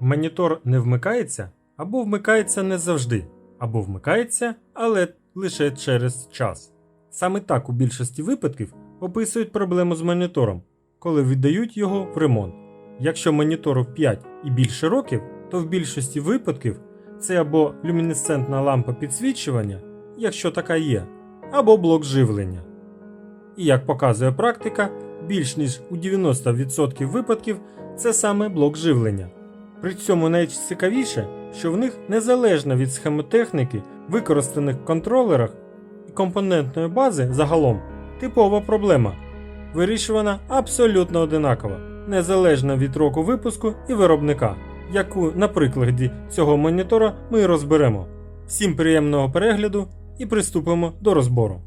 Монітор не вмикається або вмикається не завжди, або вмикається, але лише через час. Саме так у більшості випадків описують проблему з монітором, коли віддають його в ремонт. Якщо монітору 5 і більше років, то в більшості випадків це або люмінесцентна лампа підсвічування, якщо така є, або блок живлення. І як показує практика, більш ніж у 90% випадків це саме блок живлення. При цьому найцікавіше, що в них незалежно від схемотехніки, використаних в контролерах і компонентної бази загалом типова проблема. Вирішувана абсолютно одинаково, незалежно від року випуску і виробника, яку на прикладі цього монітора ми розберемо. Всім приємного перегляду і приступимо до розбору.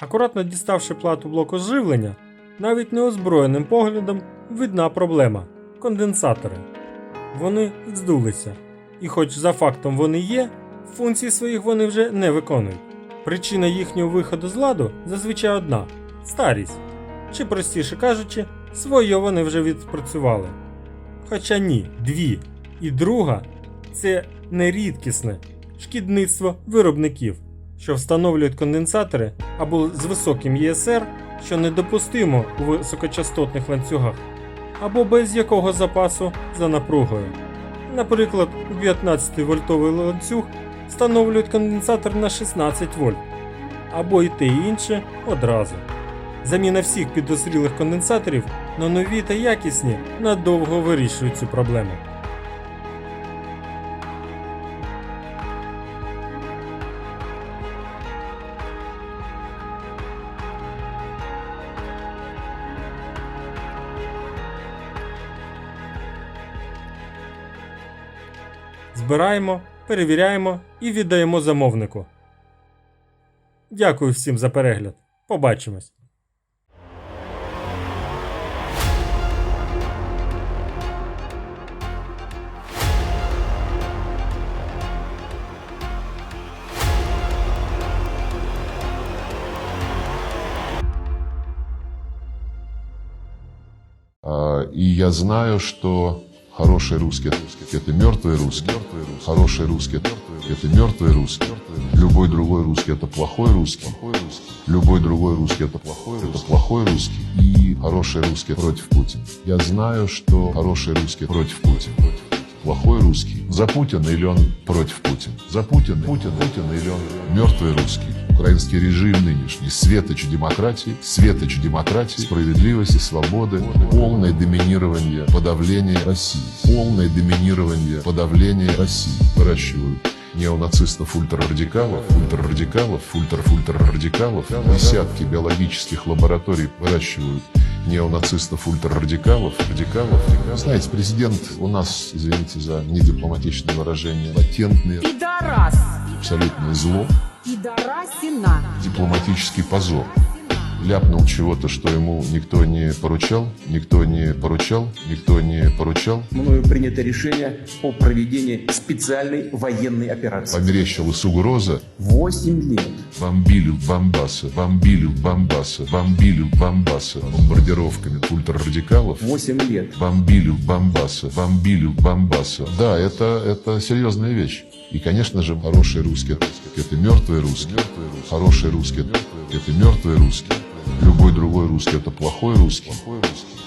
Акуратно діставши плату блоку живлення, навіть неозброєним поглядом видна проблема конденсатори. Вони здулися, і хоч за фактом вони є, функції своїх вони вже не виконують. Причина їхнього виходу з ладу зазвичай одна старість. Чи простіше кажучи, своє вони вже відпрацювали. Хоча ні, дві. І друга це нерідкісне шкідництво виробників, що встановлюють конденсатори або з високим ЄСР, що недопустимо у високочастотних ланцюгах, або без якого запасу за напругою. Наприклад, у 15-вольтовий ланцюг встановлюють конденсатор на 16 вольт, або і те і інше одразу. Заміна всіх підозрілих конденсаторів на нові та якісні надовго вирішують цю проблему. Збираємо, перевіряємо і віддаємо замовнику. Дякую всім за перегляд. Побачимось! И я знаю, что хороший русский – это мертвый русский. Хороший русский – это мертвый русский. Любой другой русский – это плохой русский. Любой другой русский – это плохой это плохой русский. И хороший русский против Путина. Я знаю, что хороший русский против Путина. Плохой русский за Путина или он против Путина? За Путина, Путина, Путина или он мертвый русский? Украинский режим нынешний, светоч демократии, светоч демократии, справедливости, свободы, полное доминирование, подавление России, полное доминирование, подавление России. Выращивают неонацистов, ультрарадикалов, ультрарадикалов, ультра-ультрарадикалов, десятки биологических лабораторий выращивают неонацистов, ультрарадикалов, радикалов. Знаете, президент у нас, извините за недипломатичное выражение, латентный, абсолютное зло, Пидорасина! дипломатический позор. Ляпнул чего-то, что ему никто не поручал, никто не поручал, никто не поручал. мною принято решение о проведении специальной военной операции. Померещилась угроза, Восемь лет. бомбилил Бомбаса, бомбилил Бомбаса, бомбилил Бомбаса бомбардировками ультрарадикалов. Восемь лет. бомбилил Бомбаса, бомбилил Бомбаса. Да, это, это серьезная вещь. И, конечно же, хороший русский – это мертвый русский. Хороший русский – это мертвый русский. Любой другой русский – это плохой русский.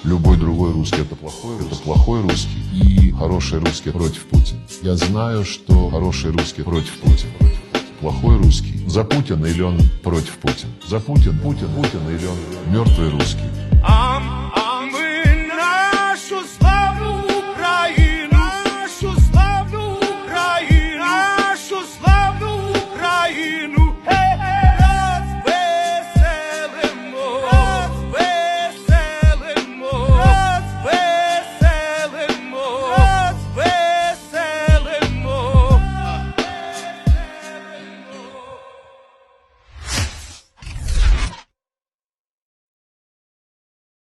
Любой другой русский – это плохой, это плохой русский. И хороший русский против Путина. Я знаю, что хороший русский против Путина. Плохой русский за Путина или он против Путина? За Путин, Путин, Путин или он мертвый русский?